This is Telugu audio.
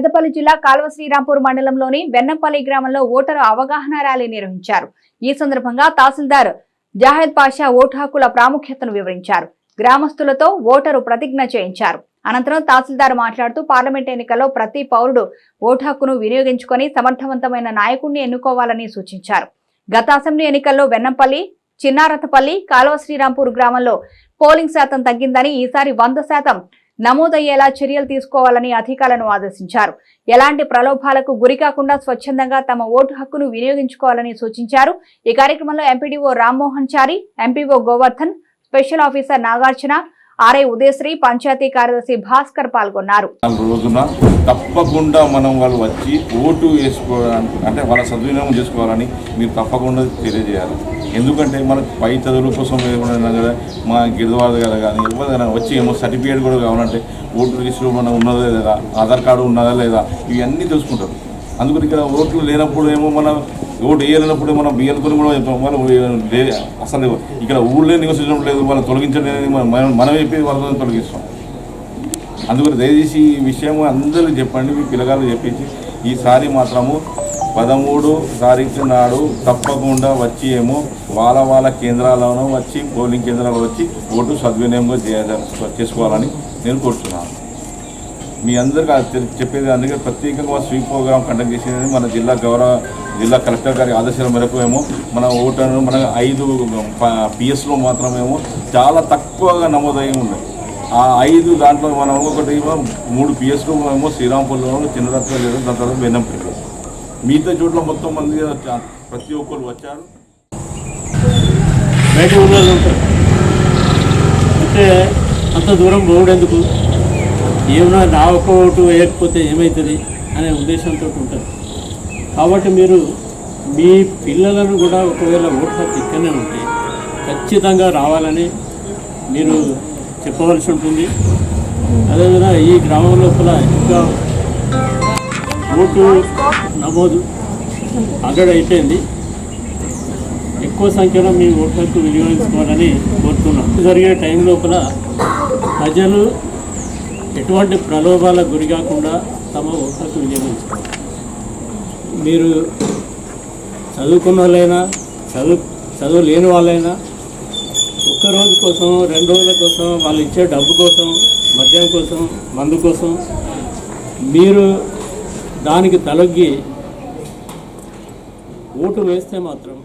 పెద్దపల్లి జిల్లా కాల్వ శ్రీరాంపూర్ మండలంలోని వెన్నంపల్లి గ్రామంలో ఓటరు అవగాహన ర్యాలీ నిర్వహించారు. ఈ సందర్భంగా తహసీల్దార్ జాహెద్ పాషా ఓటు హక్కుల ప్రాముఖ్యతను వివరించారు. గ్రామస్తులతో ఓటరు ప్రతిజ్ఞ చేయించారు. అనంతరం తహసీల్దార్ మాట్లాడుతూ పార్లమెంట్ ఎన్నికల్లో ప్రతి పౌరుడు ఓటు హక్కును వినియోగించుకొని సమర్థవంతమైన నాయకుడిని ఎన్నుకోవాలని సూచించారు. గత అసెంబ్లీ ఎన్నికల్లో వెన్నంపల్లి చిన్నారథపల్లి కాలువ శ్రీరాంపూర్ గ్రామంలో పోలింగ్ శాతం తగ్గిందని ఈసారి వంద శాతం నమోదయ్యేలా చర్యలు తీసుకోవాలని అధికారులను ఆదేశించారు. ఎలాంటి ప్రలోభాలకు గురికాకుండా స్వచ్ఛందంగా తమ ఓటు హక్కును వినియోగించుకోవాలని సూచించారు. ఈ కార్యక్రమంలో MPDO Rammohan Chari MPO Govardhan special officer Nagarjuna RI Udayasri panchayat కార్యదర్శి భాస్కర్ పాల్గొన్నారు. రోజున తప్పకుండా మనం వాళ్ళు వచ్చి ఓటు వేసుకోవడానికి అంటే వాళ్ళ సద్వినియోగం చేసుకోవాలని మీరు తప్పకుండా తెలియజేయాలి. ఎందుకంటే మనకు పై చదువుల కోసం ఏమైనా కదా మా గిరిజవాడ గారు కానీ ఎవరైనా వచ్చి ఏమో సర్టిఫికేట్ కూడా కావాలంటే ఓటు లిస్టులో మనం ఉన్నదా లేదా ఆధార్ కార్డు ఉన్నదా లేదా ఇవన్నీ తెలుసుకుంటారు. అందుకని ఇక్కడ ఓట్లు లేనప్పుడు ఏమో మనం ఓటు వేయలేనప్పుడు మనం బియ్యాలతో కూడా చెప్తాం మనం అసలు ఇక్కడ ఊళ్ళో నివసించడం లేదు మనం తొలగించడం మనం మనం చెప్పి వాళ్ళతో తొలగిస్తాం. అందుకని దయచేసి ఈ విషయం అందరూ చెప్పండి మీ పిల్లగాళ్ళు చెప్పించి. ఈసారి మాత్రము పదమూడు తారీఖు నాడు తప్పకుండా వచ్చి ఏమో వాళ్ళ వాళ్ళ కేంద్రాలను వచ్చి పోలింగ్ కేంద్రాలు వచ్చి ఓటు సద్వినియోగం చేసుకోవాలని నేను కోరుతున్నాను మీ అందరికీ చెప్పేది అందుకే ప్రత్యేకంగా స్వీప్ ప్రోగ్రామ్ కండక్ట్ చేసేది మన జిల్లా గౌరవ జిల్లా కలెక్టర్ గారి ఆదేశాల మేరకు ఏమో మన ఓటర్ను మన ఐదు పిఎస్లో మాత్రమేమో చాలా తక్కువగా నమోదయ్యి ఉన్నాయి ఆ ఐదు దాంట్లో మనం ఒకటి మూడు పిఎస్లో ఏమో శ్రీరాంపూర్లో చిన్నరత్న దాని తర్వాత వెన్నంపల్లి మిగతా చోట్ల మొత్తం మంది ప్రతి ఒక్కరు వచ్చారు. బయట ఊళ్ళో ఉంటారు అంటే అంత దూరం పోవడం ఏమైనా నా ఒక్క ఓటు వేయకపోతే ఏమవుతుంది అనే ఉద్దేశంతో ఉంటుంది కాబట్టి మీరు మీ పిల్లలను కూడా ఒకవేళ ఓటు హక్కు ఇక్కడనే ఉంటే ఖచ్చితంగా రావాలని మీరు చెప్పవలసి ఉంటుంది. అదేవిధంగా ఈ గ్రామం లోపల ఇంకా ఓటు నమోదు ఆల్రెడీ అయిపోయింది ఎక్కువ సంఖ్యలో మీ ఓటు హక్కు వినియోగించుకోవాలని కోరుతున్నాం. జరిగే టైం లోపల ప్రజలు ఎటువంటి ప్రలోభాలకు గురి కాకుండా తమ ఓటు వినియోగించుకోవాలి మీరు చదువుకున్న వాళ్ళైనా చదువు చదువు లేని వాళ్ళైనా ఒక్క రోజు కోసం రెండు రోజుల కోసం వాళ్ళు ఇచ్చే డబ్బు కోసం మద్యం కోసం మందు కోసం మీరు దానికి తలొగ్గి ఓటు వేస్తే మాత్రం